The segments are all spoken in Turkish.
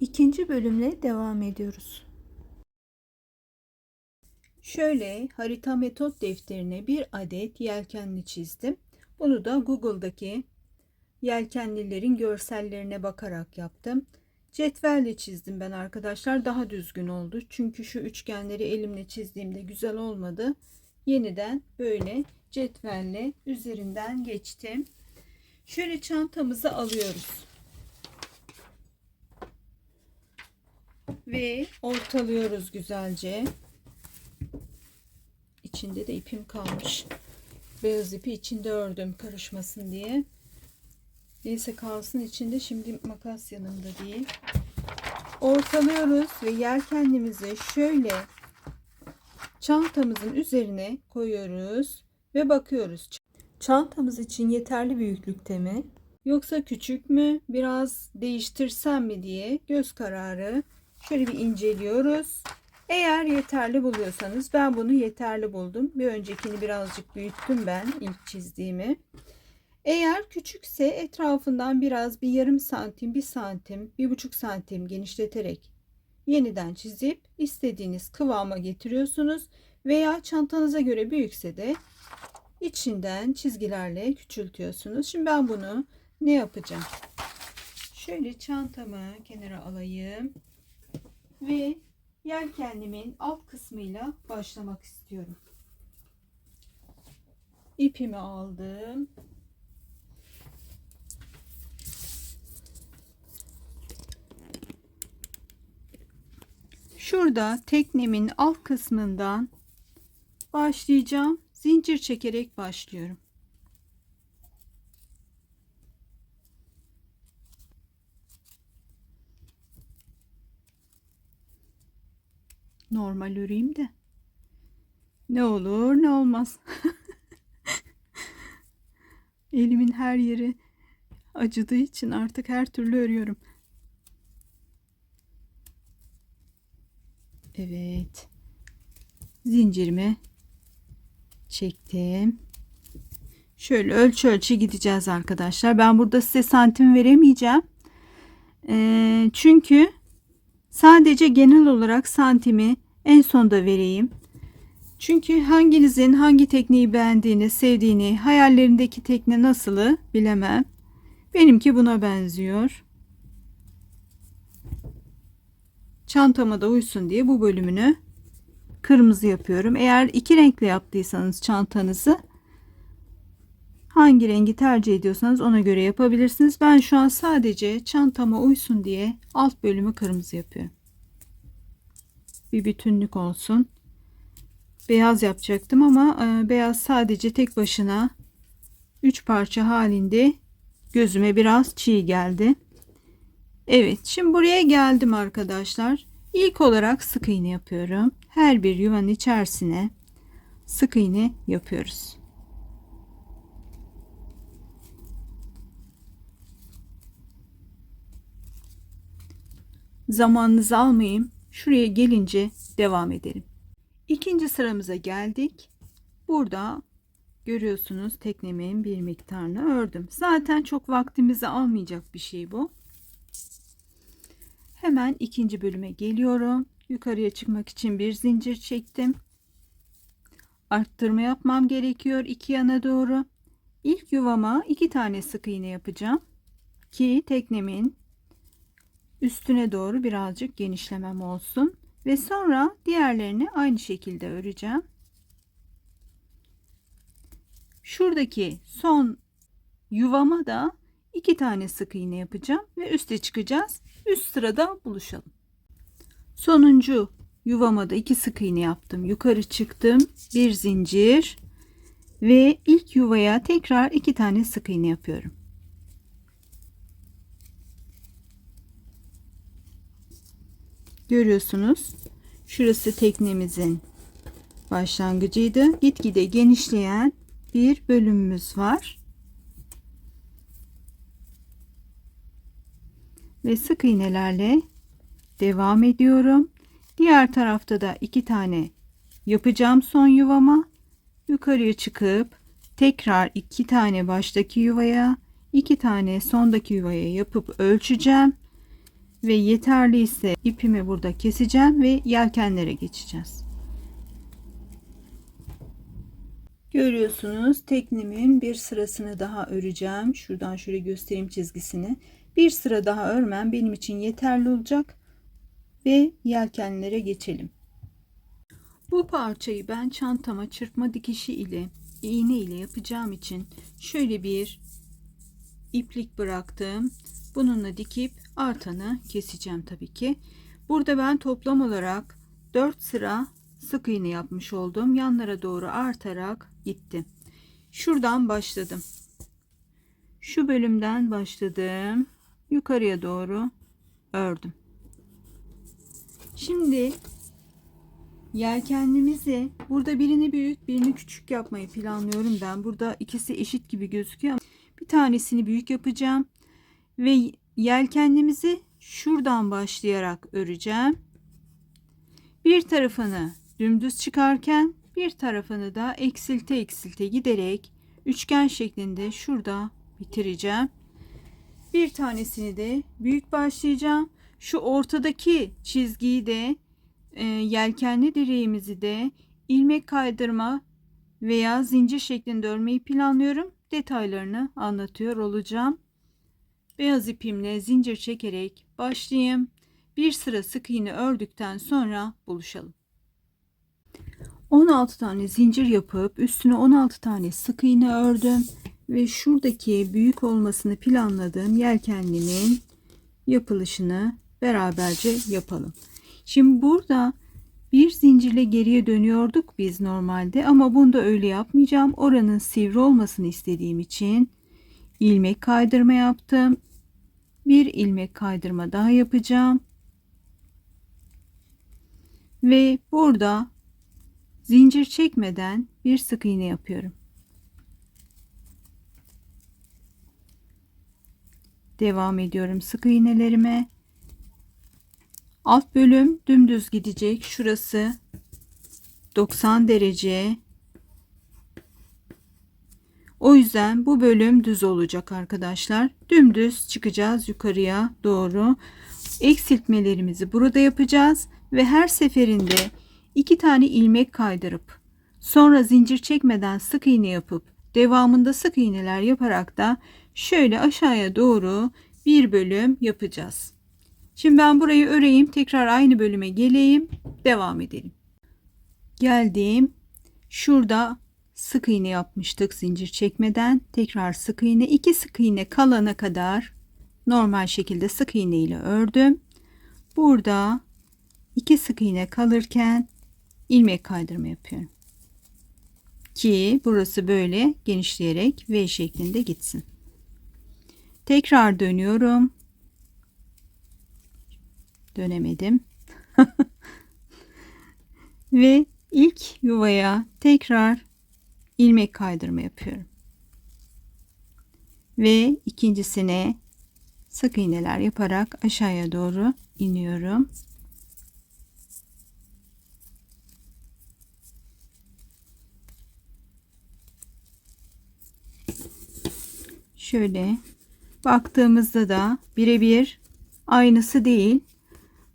İkinci bölümle devam ediyoruz. Şöyle harita metot defterine bir adet yelkenli çizdim. Bunu da Google'daki yelkenlilerin görsellerine bakarak yaptım. Cetvelle çizdim ben arkadaşlar. Daha düzgün oldu. Çünkü şu üçgenleri elimle çizdiğimde güzel olmadı. Yeniden böyle cetvelle üzerinden geçtim. Şöyle çantamızı alıyoruz. Ve ortalıyoruz güzelce. İçinde de ipim kalmış. Beyaz ipi içinde ördüm karışmasın diye. Neyse kalsın içinde şimdi makas yanımda değil. Ortalıyoruz ve yelkenlimizi şöyle çantamızın üzerine koyuyoruz ve bakıyoruz. Çantamız için yeterli büyüklükte mi? Yoksa küçük mü? Biraz değiştirsem mi diye göz kararı şöyle bir inceliyoruz. Eğer yeterli buluyorsanız ben bunu yeterli buldum. Bir öncekini birazcık büyüttüm ben ilk çizdiğimi. Eğer küçükse etrafından biraz bir yarım santim, bir santim, bir buçuk santim genişleterek yeniden çizip istediğiniz kıvama getiriyorsunuz. Veya çantanıza göre büyükse de içinden çizgilerle küçültüyorsunuz. Şimdi ben bunu ne yapacağım? Şöyle çantamı kenara alayım ve yelkenlimin alt kısmıyla başlamak istiyorum. İpimi aldım. Şurada teknemin alt kısmından başlayacağım. Zincir çekerek başlıyorum. Normal öreyim de. Ne olur ne olmaz. Elimin her yeri acıdığı için artık her türlü örüyorum. Evet. Zincirimi çektim. Şöyle ölçü ölçü gideceğiz arkadaşlar. Ben burada size santim veremeyeceğim. Ee, çünkü sadece genel olarak santimi en sonda vereyim. Çünkü hanginizin hangi tekneyi beğendiğini, sevdiğini, hayallerindeki tekne nasılı bilemem. Benimki buna benziyor. Çantama da uysun diye bu bölümünü kırmızı yapıyorum. Eğer iki renkle yaptıysanız çantanızı hangi rengi tercih ediyorsanız ona göre yapabilirsiniz. Ben şu an sadece çantama uysun diye alt bölümü kırmızı yapıyorum. Bir bütünlük olsun. Beyaz yapacaktım ama e, beyaz sadece tek başına 3 parça halinde gözüme biraz çiğ geldi. Evet şimdi buraya geldim arkadaşlar. İlk olarak sık iğne yapıyorum. Her bir yuvanın içerisine sık iğne yapıyoruz. Zamanınızı almayayım. Şuraya gelince devam edelim. İkinci sıramıza geldik. Burada görüyorsunuz teknemin bir miktarını ördüm. Zaten çok vaktimizi almayacak bir şey bu. Hemen ikinci bölüme geliyorum. Yukarıya çıkmak için bir zincir çektim. Arttırma yapmam gerekiyor iki yana doğru. İlk yuvama iki tane sık iğne yapacağım ki teknemin üstüne doğru birazcık genişlemem olsun ve sonra diğerlerini aynı şekilde öreceğim. Şuradaki son yuvama da iki tane sık iğne yapacağım ve üste çıkacağız. Üst sırada buluşalım. Sonuncu yuvama da iki sık iğne yaptım. Yukarı çıktım. Bir zincir ve ilk yuvaya tekrar iki tane sık iğne yapıyorum. Görüyorsunuz. Şurası teknemizin başlangıcıydı. Gitgide genişleyen bir bölümümüz var. Ve sık iğnelerle devam ediyorum. Diğer tarafta da iki tane yapacağım son yuvama. Yukarıya çıkıp tekrar iki tane baştaki yuvaya, iki tane sondaki yuvaya yapıp ölçeceğim ve yeterliyse ipimi burada keseceğim ve yelkenlere geçeceğiz. Görüyorsunuz teknimin bir sırasını daha öreceğim. Şuradan şöyle göstereyim çizgisini. Bir sıra daha örmem benim için yeterli olacak ve yelkenlere geçelim. Bu parçayı ben çantama çırpma dikişi ile iğne ile yapacağım için şöyle bir iplik bıraktım. Bununla dikip artanı keseceğim tabii ki. Burada ben toplam olarak 4 sıra sık iğne yapmış oldum. Yanlara doğru artarak gittim. Şuradan başladım. Şu bölümden başladım. Yukarıya doğru ördüm. Şimdi yelkenlimizi burada birini büyük birini küçük yapmayı planlıyorum ben. Burada ikisi eşit gibi gözüküyor. Bir tanesini büyük yapacağım ve yelkenlimizi şuradan başlayarak öreceğim. Bir tarafını dümdüz çıkarken bir tarafını da eksilte eksilte giderek üçgen şeklinde şurada bitireceğim. Bir tanesini de büyük başlayacağım. Şu ortadaki çizgiyi de e, yelkenli direğimizi de ilmek kaydırma veya zincir şeklinde örmeyi planlıyorum. Detaylarını anlatıyor olacağım. Beyaz ipimle zincir çekerek başlayayım. Bir sıra sık iğne ördükten sonra buluşalım. 16 tane zincir yapıp üstüne 16 tane sık iğne ördüm ve şuradaki büyük olmasını planladığım yelkenlimin yapılışını beraberce yapalım. Şimdi burada bir zincirle geriye dönüyorduk biz normalde ama bunda öyle yapmayacağım. Oranın sivri olmasını istediğim için ilmek kaydırma yaptım. Bir ilmek kaydırma daha yapacağım. Ve burada zincir çekmeden bir sık iğne yapıyorum. Devam ediyorum sık iğnelerime. Alt bölüm dümdüz gidecek. Şurası 90 derece. O yüzden bu bölüm düz olacak arkadaşlar. Dümdüz çıkacağız yukarıya doğru. Eksiltmelerimizi burada yapacağız ve her seferinde iki tane ilmek kaydırıp sonra zincir çekmeden sık iğne yapıp devamında sık iğneler yaparak da şöyle aşağıya doğru bir bölüm yapacağız. Şimdi ben burayı öreyim. Tekrar aynı bölüme geleyim. Devam edelim. Geldim. Şurada sık iğne yapmıştık zincir çekmeden. Tekrar sık iğne. iki sık iğne kalana kadar normal şekilde sık iğne ile ördüm. Burada iki sık iğne kalırken ilmek kaydırma yapıyorum. Ki burası böyle genişleyerek V şeklinde gitsin. Tekrar dönüyorum dönemedim. Ve ilk yuvaya tekrar ilmek kaydırma yapıyorum. Ve ikincisine sık iğneler yaparak aşağıya doğru iniyorum. Şöyle baktığımızda da birebir aynısı değil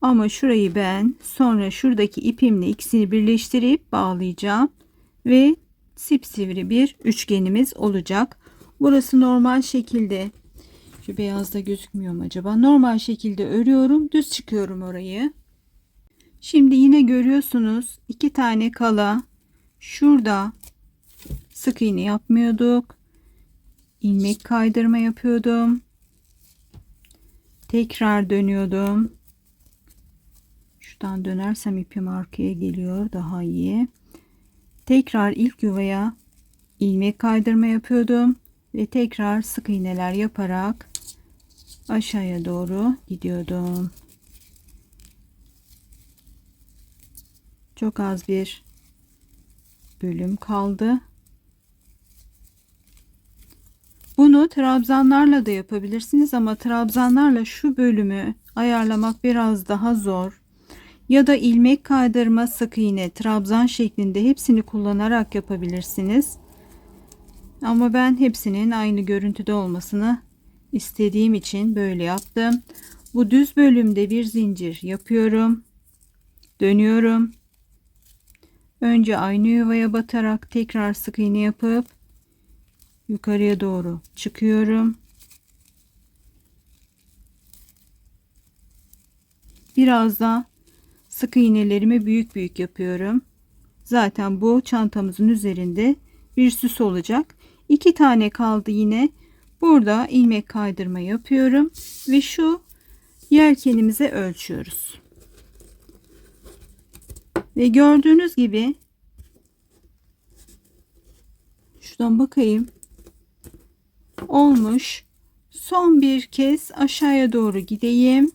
ama şurayı ben sonra şuradaki ipimle ikisini birleştirip bağlayacağım. Ve sipsivri bir üçgenimiz olacak. Burası normal şekilde şu beyazda gözükmüyor mu acaba? Normal şekilde örüyorum. Düz çıkıyorum orayı. Şimdi yine görüyorsunuz iki tane kala şurada sık iğne yapmıyorduk. ilmek kaydırma yapıyordum. Tekrar dönüyordum. Şuradan dönersem ipim arkaya geliyor daha iyi. Tekrar ilk yuvaya ilmek kaydırma yapıyordum ve tekrar sık iğneler yaparak aşağıya doğru gidiyordum. Çok az bir bölüm kaldı. Bunu trabzanlarla da yapabilirsiniz ama trabzanlarla şu bölümü ayarlamak biraz daha zor ya da ilmek kaydırma sık iğne trabzan şeklinde hepsini kullanarak yapabilirsiniz. Ama ben hepsinin aynı görüntüde olmasını istediğim için böyle yaptım. Bu düz bölümde bir zincir yapıyorum. Dönüyorum. Önce aynı yuvaya batarak tekrar sık iğne yapıp yukarıya doğru çıkıyorum. Biraz da sık iğnelerimi büyük büyük yapıyorum. Zaten bu çantamızın üzerinde bir süs olacak. İki tane kaldı yine. Burada ilmek kaydırma yapıyorum ve şu yelkenimize ölçüyoruz. Ve gördüğünüz gibi şuradan bakayım olmuş. Son bir kez aşağıya doğru gideyim.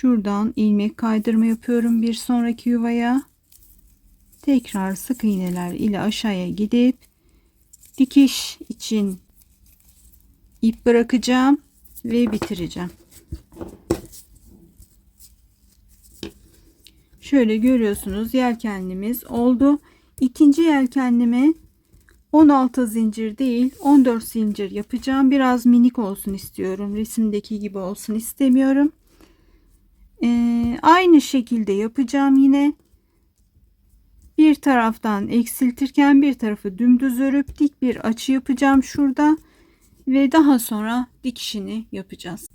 Şuradan ilmek kaydırma yapıyorum bir sonraki yuvaya. Tekrar sık iğneler ile aşağıya gidip dikiş için ip bırakacağım ve bitireceğim. Şöyle görüyorsunuz yelkenlimiz oldu. İkinci yelkenlime 16 zincir değil 14 zincir yapacağım. Biraz minik olsun istiyorum. Resimdeki gibi olsun istemiyorum. Ee, aynı şekilde yapacağım yine. Bir taraftan eksiltirken bir tarafı dümdüz örüp dik bir açı yapacağım şurada. Ve daha sonra dikişini yapacağız.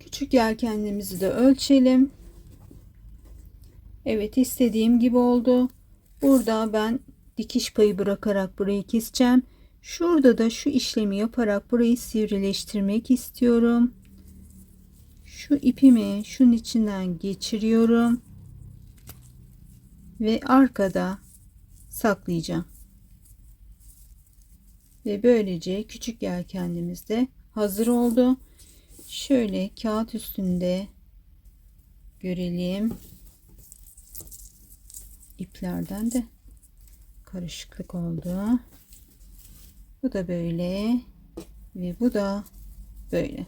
Küçük yelkenlerimizi de ölçelim. Evet istediğim gibi oldu. Burada ben dikiş payı bırakarak burayı keseceğim. Şurada da şu işlemi yaparak burayı sivrileştirmek istiyorum. Şu ipimi şunun içinden geçiriyorum. Ve arkada saklayacağım. Ve böylece küçük yelkenimiz de hazır oldu. Şöyle kağıt üstünde görelim. İplerden de karışıklık oldu. Bu da böyle ve bu da böyle.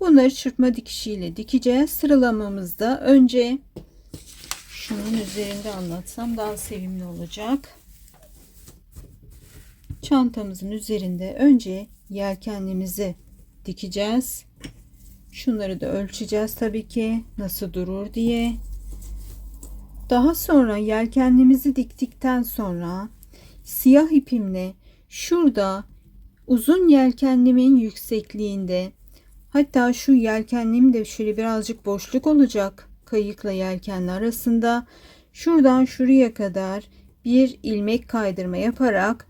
Bunları çırpma dikişiyle dikeceğiz. Sıralamamızda önce şunun üzerinde anlatsam daha sevimli olacak. Çantamızın üzerinde önce yelkenlimizi dikeceğiz. Şunları da ölçeceğiz tabii ki nasıl durur diye. Daha sonra yelkenlimizi diktikten sonra siyah ipimle şurada uzun yelkenlimin yüksekliğinde hatta şu yelkenlim de şöyle birazcık boşluk olacak kayıkla yelkenli arasında şuradan şuraya kadar bir ilmek kaydırma yaparak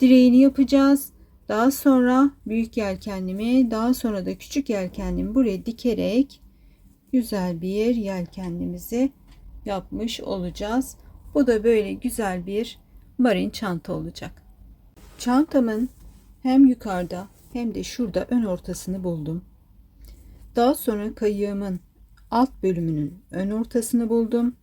direğini yapacağız. Daha sonra büyük yelkenlimi daha sonra da küçük yelkenlimi buraya dikerek güzel bir yelkenlimizi yapmış olacağız. Bu da böyle güzel bir marin çanta olacak. Çantamın hem yukarıda hem de şurada ön ortasını buldum. Daha sonra kayığımın alt bölümünün ön ortasını buldum.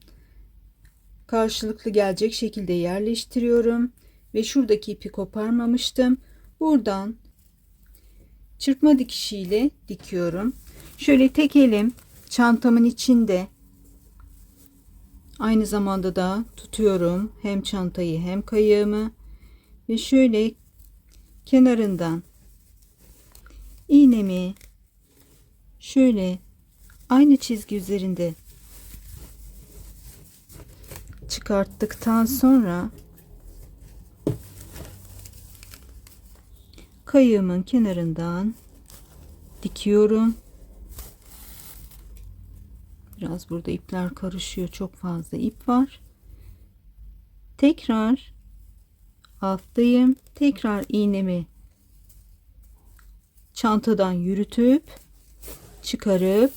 Karşılıklı gelecek şekilde yerleştiriyorum ve şuradaki ipi koparmamıştım. Buradan çırpma dikişiyle dikiyorum. Şöyle tek elim çantamın içinde aynı zamanda da tutuyorum hem çantayı hem kayığımı ve şöyle kenarından iğnemi şöyle aynı çizgi üzerinde çıkarttıktan sonra kayığımın kenarından dikiyorum. Biraz burada ipler karışıyor. Çok fazla ip var. Tekrar alttayım. Tekrar iğnemi çantadan yürütüp çıkarıp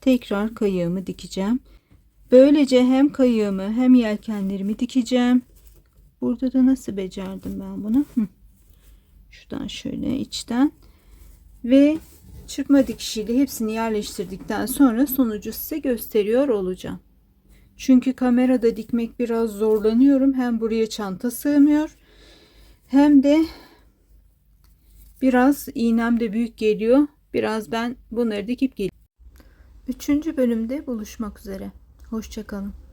tekrar kayığımı dikeceğim. Böylece hem kayığımı hem yelkenlerimi dikeceğim. Burada da nasıl becerdim ben bunu? Hı. Şuradan şöyle içten ve çırpma dikişiyle hepsini yerleştirdikten sonra sonucu size gösteriyor olacağım. Çünkü kamerada dikmek biraz zorlanıyorum. Hem buraya çanta sığmıyor hem de biraz iğnem de büyük geliyor. Biraz ben bunları dikip geliyorum. Üçüncü bölümde buluşmak üzere. Hoşçakalın.